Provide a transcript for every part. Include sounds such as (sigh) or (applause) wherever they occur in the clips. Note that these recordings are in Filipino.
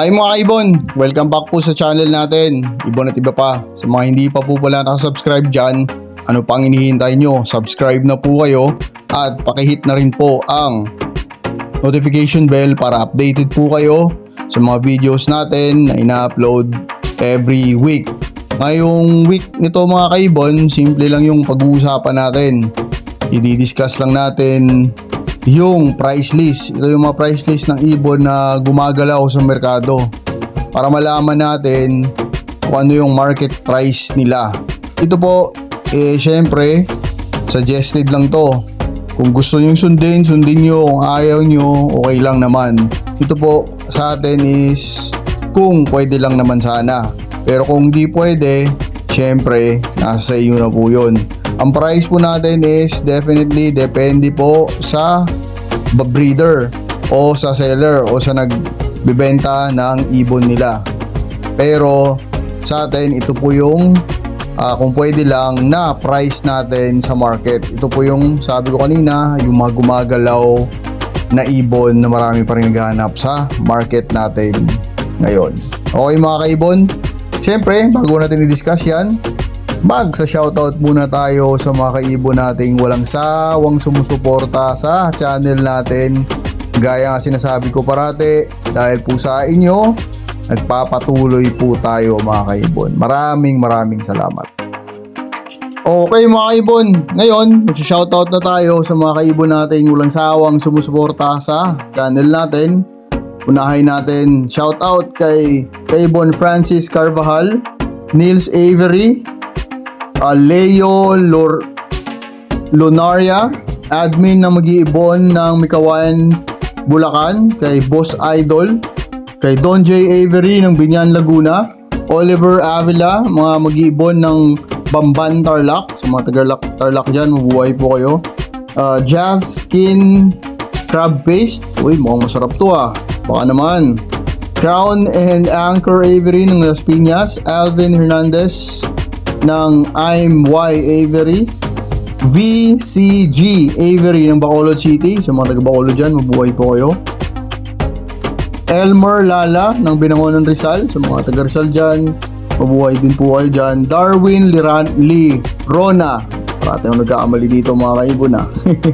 Hi mga kaibon! Welcome back po sa channel natin. Ibon at iba pa. Sa mga hindi pa po pala nakasubscribe dyan, ano pang inihintay nyo? Subscribe na po kayo at pakihit na rin po ang notification bell para updated po kayo sa mga videos natin na ina-upload every week. Ngayong week nito mga kaibon, simple lang yung pag-uusapan natin. I-discuss lang natin yung price list. Ito yung mga price list ng ibon na gumagalaw sa merkado para malaman natin kung ano yung market price nila. Ito po, eh syempre, suggested lang to. Kung gusto nyo sundin, sundin nyo. Kung ayaw nyo, okay lang naman. Ito po sa atin is kung pwede lang naman sana. Pero kung di pwede, syempre, nasa iyo na po yun. Ang price po natin is definitely depende po sa breeder o sa seller o sa nagbebenta ng ibon nila. Pero sa atin ito po yung ah, kung pwede lang na price natin sa market. Ito po yung sabi ko kanina, yung mga gumagalaw na ibon na marami pa rin naghahanap sa market natin ngayon. Okay mga kaibon, Siyempre, bago natin i-discuss yan, mag sa shoutout muna tayo sa mga kaibon nating walang sawang sumusuporta sa channel natin. Gaya nga sinasabi ko parate, dahil po sa inyo, nagpapatuloy po tayo mga kaibon. Maraming maraming salamat. Okay mga kaibon, ngayon mag-shoutout na tayo sa mga kaibon nating walang sawang sumusuporta sa channel natin. Unahin natin shoutout kay Raybon Francis Carvajal, Nils Avery, uh, Leo Lor Lunaria, admin ng mag-iibon ng Mikawayan, Bulacan, kay Boss Idol, kay Don J. Avery ng Binyan, Laguna, Oliver Avila, mga mag-iibon ng Bamban, Tarlac, sa mga taga Tarlac dyan, mabuhay po kayo. Uh, Jazz Skin Crab Paste, uy mukhang masarap to ah, baka naman. Crown and Anchor Avery ng Las Piñas, Alvin Hernandez ng I'm Y Avery, VCG Avery ng Bacolod City. Sa mga taga Bacolod dyan, mabuhay po kayo. Elmer Lala ng Binangonan Rizal. Sa mga taga Rizal dyan, mabuhay din po kayo dyan. Darwin Liran Lee Rona. Parati yung nagkakamali dito mga kaibon ha.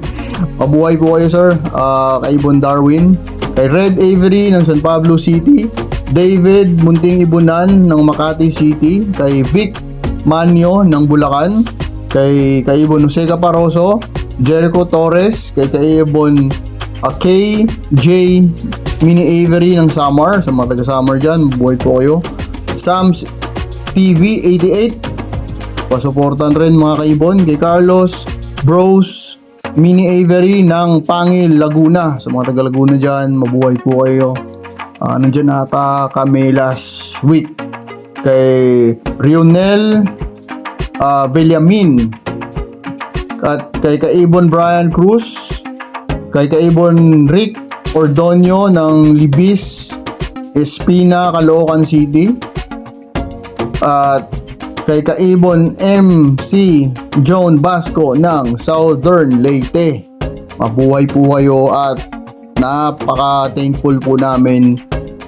(laughs) mabuhay po kayo sir. Uh, kaibon Darwin. Kay Red Avery ng San Pablo City. David Munting Ibunan ng Makati City. Kay Vic Manyo ng Bulacan kay Kaibon Jose Caparoso, Jericho Torres, kay Kaibon uh, KJ Mini Avery ng Samar, sa mga taga Samar dyan, buhay po kayo. Sams TV 88, pasuportan rin mga kaibon, kay Carlos Bros Mini Avery ng Pangil, Laguna. Sa mga taga Laguna dyan, mabuhay po kayo. Uh, nandyan ata kami last week kay Rionel uh, Villamin. At kay Kaibon Brian Cruz kay Kaibon Rick Ordonio ng Libis Espina, Caloocan City. At kay Kaibon MC Joan Basco ng Southern Leyte. Mabuhay po kayo at napaka thankful po namin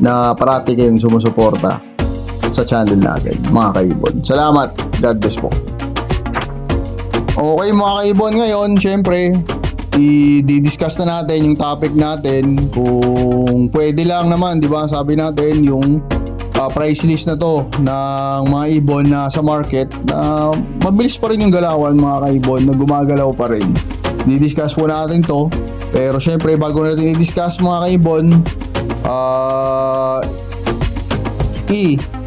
na parati kayong sumusuporta sa channel natin mga kaibon salamat God bless po Okay mga kaibon ngayon, syempre, i-discuss na natin yung topic natin kung pwede lang naman, di ba? Sabi natin yung uh, price list na to ng mga ibon na sa market na mabilis pa rin yung galawan mga kaibon na gumagalaw pa rin. Di-discuss po natin to. Pero syempre, bago natin i-discuss mga kaibon, uh,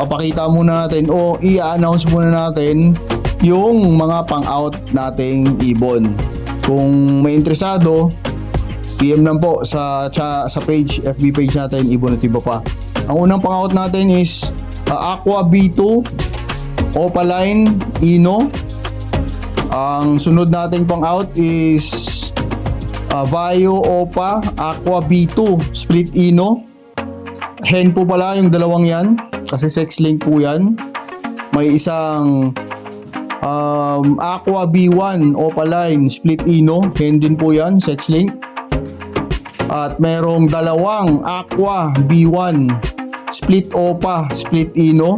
i-papakita muna natin o i-announce muna natin yung mga pang-out nating ibon. Kung may interesado, PM lang po sa sa page, FB page natin, Ibon at Iba pa. Ang unang pang-out natin is uh, Aqua B2, Opaline, Ino. Ang sunod nating pang-out is uh, Vaio Opa, Aqua B2, Split Ino. Hen po pala yung dalawang yan, kasi sex link po yan. May isang um, Aqua B1 Opaline Split Ino hen din po yan sex link at merong dalawang Aqua B1 split OPA, split Ino.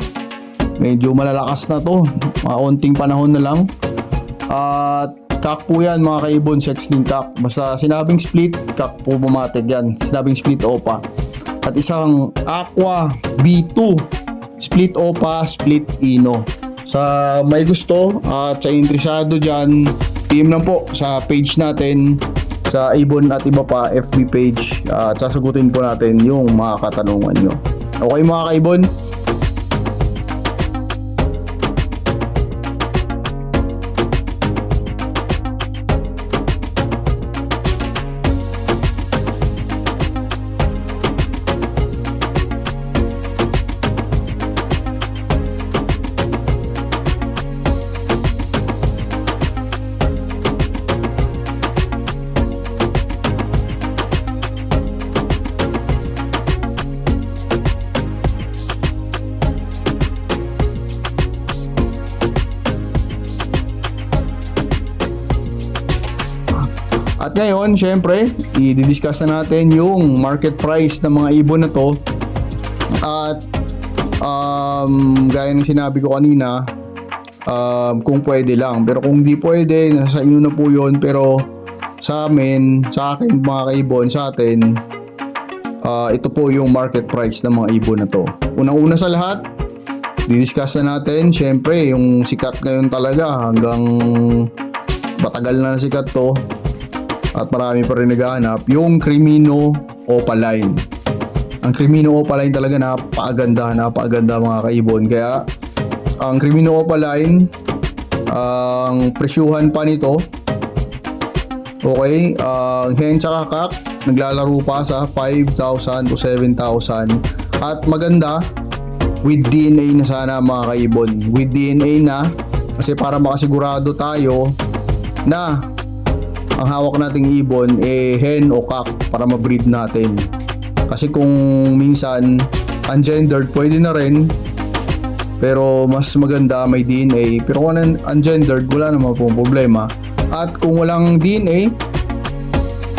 Medyo malalakas na to. Mga onting panahon na lang. At kak po yan mga kaibon, sexling kak. Basta sinabing split, kak po bumatig yan. Sinabing split OPA. At isang Aqua B2, split OPA, split Ino. Sa may gusto at sa interesado dyan, PM lang po sa page natin sa Ibon at iba pa FB page at sasagutin po natin yung mga katanungan nyo. Okay mga kaibon? At ngayon, syempre, i-discuss na natin yung market price ng mga ibon na to. At um, gaya ng sinabi ko kanina, um, kung pwede lang. Pero kung hindi pwede, nasa inyo na po yun. Pero sa amin, sa akin mga kaibon, sa atin, ah, ito po yung market price ng mga ibon na to. Unang-una sa lahat, didiscuss na natin, syempre, yung sikat ngayon talaga hanggang matagal na na sikat to at marami pa rin naghahanap, yung Crimino Opaline. Ang Crimino Opaline talaga napakaganda, napakaganda mga kaibon. Kaya ang Crimino Opaline, ang presyuhan pa nito, okay, ang hen tsaka kak, naglalaro pa sa 5,000 to 7,000. At maganda, with DNA na sana mga kaibon. With DNA na, kasi para makasigurado tayo na ang hawak nating ibon eh hen o kak para ma-breed natin. Kasi kung minsan ungendered pwede na rin pero mas maganda may DNA pero kung un- ungendered wala naman pong problema. At kung walang DNA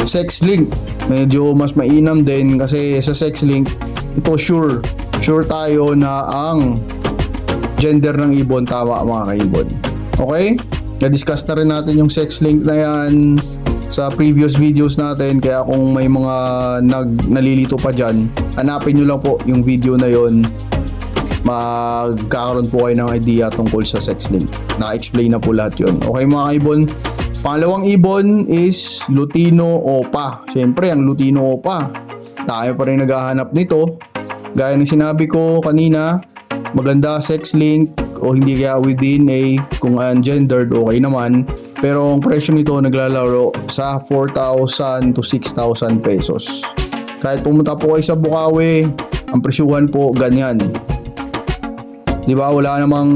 sex link medyo mas mainam din kasi sa sex link ito sure sure tayo na ang gender ng ibon tama mga kaibon. Okay? Na-discuss na rin natin yung sex link na yan sa previous videos natin. Kaya kung may mga nag nalilito pa dyan hanapin nyo lang po yung video na yon magkakaroon po kayo ng idea tungkol sa sex link. Na-explain na po lahat yon okay mga ibon pangalawang ibon is Lutino Opa. Syempre ang Lutino Opa tayo pa rin naghahanap nito. Gaya ng sinabi ko kanina maganda sex link o hindi kaya with DNA kung ungendered okay naman. Pero ang presyo nito naglalaro sa 4,000 to 6,000 pesos. Kahit pumunta po kayo sa Bukawi ang presyuhan po ganyan. Di ba? Wala namang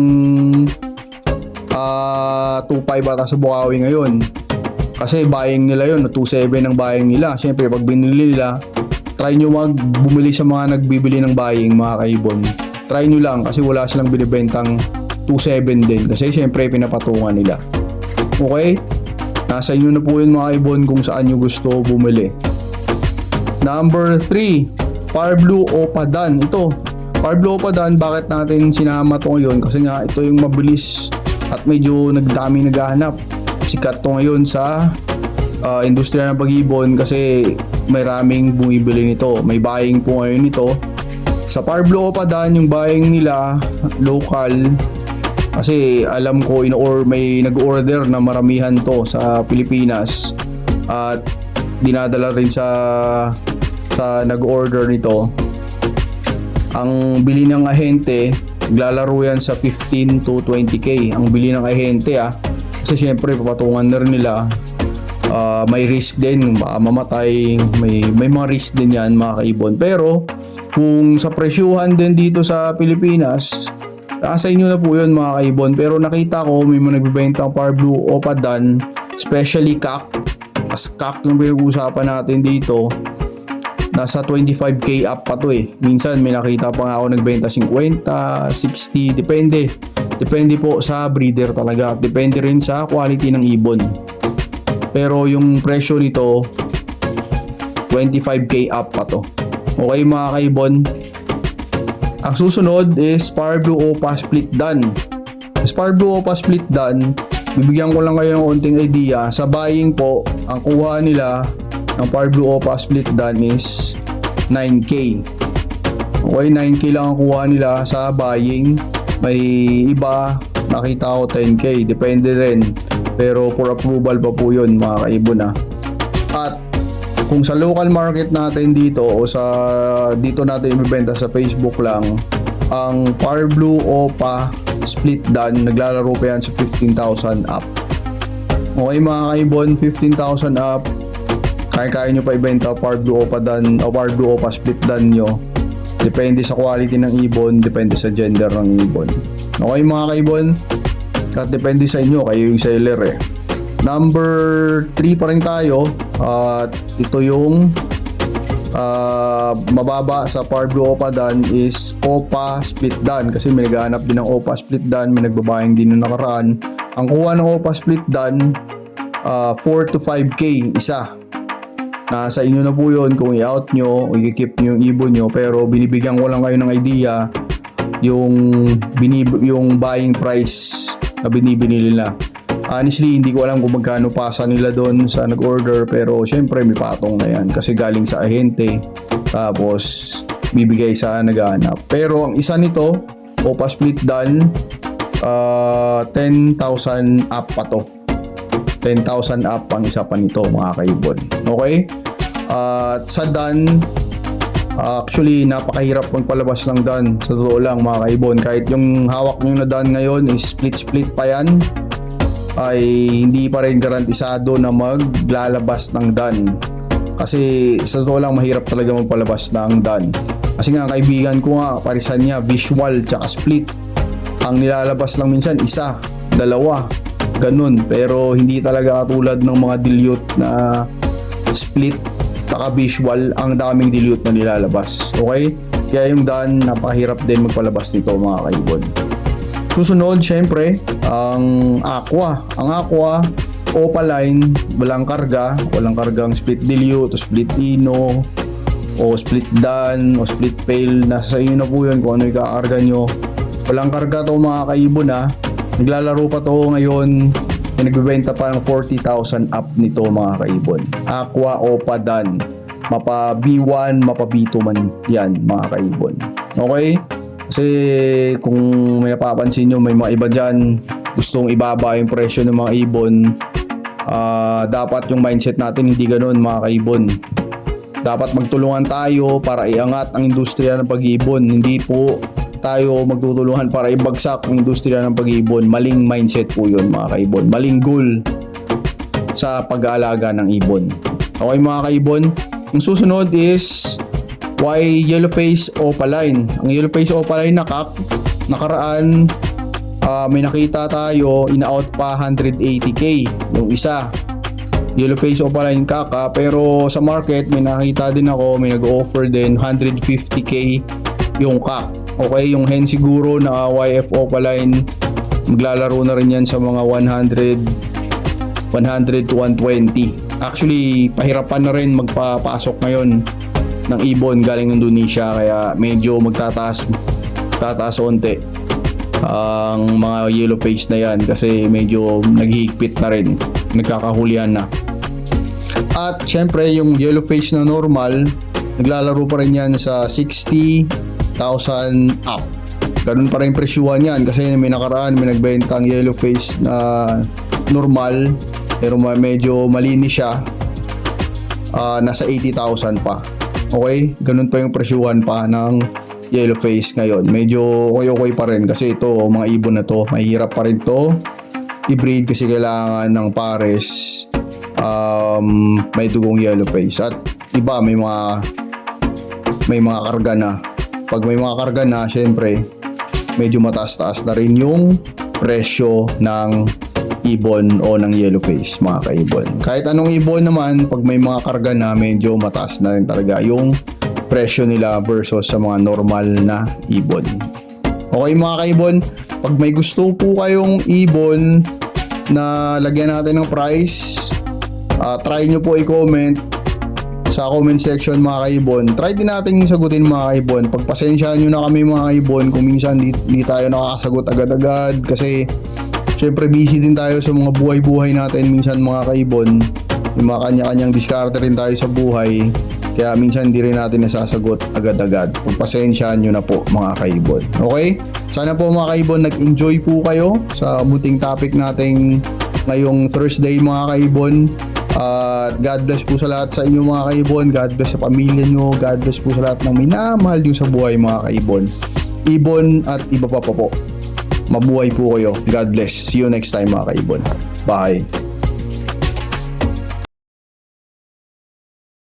ah 2.5 ata sa Bukawi ngayon. Kasi buying nila yun 2.7 ang buying nila. Syempre pag binili nila try nyo mag bumili sa mga nagbibili ng buying mga kaibon. Try nyo lang kasi wala silang binibentang 2.7 din kasi syempre pinapatungan nila. Okay? Nasa inyo na po yun mga ibon kung saan nyo gusto bumili. Number 3 Far Blue Opadan. Ito Far Blue Opadan bakit natin sinama to ngayon? Kasi nga ito yung mabilis at medyo nagdami naghahanap. Sikat to ngayon sa uh, industriya ng pag-ibon kasi may raming bumibili nito. May buying po ngayon nito. Sa Parblo Opadan, yung buying nila local kasi alam ko in or may nag-order na maramihan to sa Pilipinas at dinadala rin sa sa nag-order nito. Ang bili ng ahente, naglalaro yan sa 15 to 20k. Ang bili ng ahente ah. Kasi syempre papatungan na rin nila Ah, may risk din baka mamatay may may mga risk din yan mga kaibon pero kung sa presyuhan din dito sa Pilipinas nasa inyo na po yun mga kaibon. Pero nakita ko may mga nagbibenta ng Power Blue Opadan especially CAC as CAC yung pinag-uusapan natin dito? Nasa 25k up pa to eh. Minsan may nakita pa nga ako nagbenta 50 60 depende. Depende po sa breeder talaga. Depende rin sa quality ng ibon. Pero yung presyo nito 25k up pa to. Okay mga kaibon. Ang susunod is Power Blue Opa Split Dan. Sa Power Blue Opa Split Dan, bibigyan ko lang kayo ng konting idea. Sa buying po, ang kuha nila ng Power Blue Opa Split Dan is 9K. Okay, 9K lang ang kuha nila sa buying. May iba, nakita ko 10K. Depende rin. Pero for approval pa po yun mga kaibon ah. At kung sa local market natin dito o sa dito natin ibebenta sa Facebook lang ang Power Blue Opa Split Dan naglalaro pa yan sa 15,000 up. Okay mga kaibon 15,000 up. Kaya-kaya nyo pa ibenta Power Blue Opa Dan o Power Blue Opa Split Dan nyo. Depende sa quality ng ibon depende sa gender ng ibon. Okay mga kaibon? At depende sa inyo kayo yung seller eh. Number 3 pa rin tayo at ito yung ah, mababa sa Power Blue Opa Dan is Opa Split Dan. Kasi may naghahanap din ng Opa Split Dan may nagbabayang din ng nakaraan. Ang kuha ng Opa Split Dan ah, 4 to 5k isa. Nasa inyo na po yun. Kung i-out nyo o i-keep nyo yung ibon nyo. Pero binibigyan ko lang kayo ng idea yung binib yung buying price na binibili nila Honestly, hindi ko alam kung magkano pasa nila doon sa nag-order pero syempre may patong na yan kasi galing sa ahente tapos bibigay sa naghahanap. Pero ang isa nito, Opa Split Dan, ah, 10,000 up pa to. 10,000 up ang isa pa nito mga kaibon. Okay? At sa Dan, actually napakahirap magpalabas ng Dan. Sa totoo lang mga kaibon. Kahit yung hawak nyo na Dan ngayon is split-split pa yan ay hindi pa rin garantisado na maglalabas ng DAN. Kasi sa totoo lang mahirap talaga magpalabas ng DAN. Kasi nga kaibigan ko nga parisan niya visual tsaka split. Ang nilalabas lang minsan isa, dalawa, ganun. Pero hindi talaga katulad ng mga dilute na split tsaka visual ang daming dilute na nilalabas. Okay? Kaya yung DAN napakahirap din magpalabas nito mga kaibon. Susunod, syempre, ang Aqua. Ang Aqua, Opaline, walang karga, walang kargang split dilute, split ino, o split dan, o split pail. Nasa inyo na po yun kung ano yung kakarga nyo. Walang karga to mga kaibon ha. Naglalaro pa to ngayon. May nagbebenta pa ng 40,000 up nito mga kaibon. Aqua Opa Dan. Mapa B1, mapa B2 man yan mga kaibon. Okay? Kasi kung may napapansin nyo, may mga iba dyan gustong ibaba yung presyo ng mga ibon. Ah, dapat yung mindset natin hindi ganun mga kaibon. Dapat magtulungan tayo para iangat ang industriya ng pag-ibon. Hindi po tayo magtutulungan para ibagsak ang industriya ng pag-ibon. Maling mindset po yun mga kaibon. Maling goal sa pag-aalaga ng ibon. Okay mga kaibon, ang susunod is why yellowface opaline. Ang yellowface opaline na kak, nakaraan ah, may nakita tayo ina-out pa 180k yung isa. Yellowface opaline kaka pero sa market may nakita din ako may nag-offer din 150k yung kak. Okay, yung hen siguro na YF opaline maglalaro na rin yan sa mga 100 100 to 120. Actually, pahirapan na rin magpapasok ngayon ng ibon galing Indonesia kaya medyo magtataas tataas onte ang mga yellow face na yan kasi medyo naghihigpit na rin nagkakahulian na. At syempre yung yellow face na normal naglalaro pa rin yan sa 60,000 up. Ganun pa rin presyuhan yan kasi may nakaraan may nagbenta ang yellow face na normal pero medyo malinis siya. Ah, nasa 80,000 pa Okay? Ganun pa yung presyuhan pa ng yellow face ngayon. Medyo okay-okay pa rin kasi ito, mga ibon na to, mahirap pa rin to i-breed kasi kailangan ng pares um, may dugong yellow face. At iba, may mga may mga karga na. Pag may mga karga na, syempre, medyo mataas-taas na rin yung presyo ng ibon o ng yellow face mga kaibon. Kahit anong ibon naman, pag may mga karga na, medyo mataas na rin talaga yung presyo nila versus sa mga normal na ibon. Okay mga kaibon, pag may gusto po kayong ibon na lagyan natin ng price, ah, try nyo po i-comment sa comment section mga kaibon. Try din natin sagutin mga kaibon. Pagpasensyaan nyo na kami mga kaibon kung minsan di, di tayo nakakasagot agad-agad kasi syempre busy din tayo sa mga buhay-buhay natin minsan mga kaibon. Yung mga kanya-kanyang diskarte rin tayo sa buhay. Kaya minsan hindi rin natin nasasagot agad-agad. Pagpasensyaan nyo na po mga kaibon. Okay? Sana po mga kaibon nag-enjoy po kayo sa buting topic nating ngayong Thursday mga kaibon. At God bless po sa lahat sa inyo mga kaibon. God bless sa pamilya nyo. God bless po sa lahat ng minamahal nyo sa buhay mga kaibon. Ibon at iba pa pa po. Mabuhay po kayo. God bless. See you next time mga kaibon. Bye.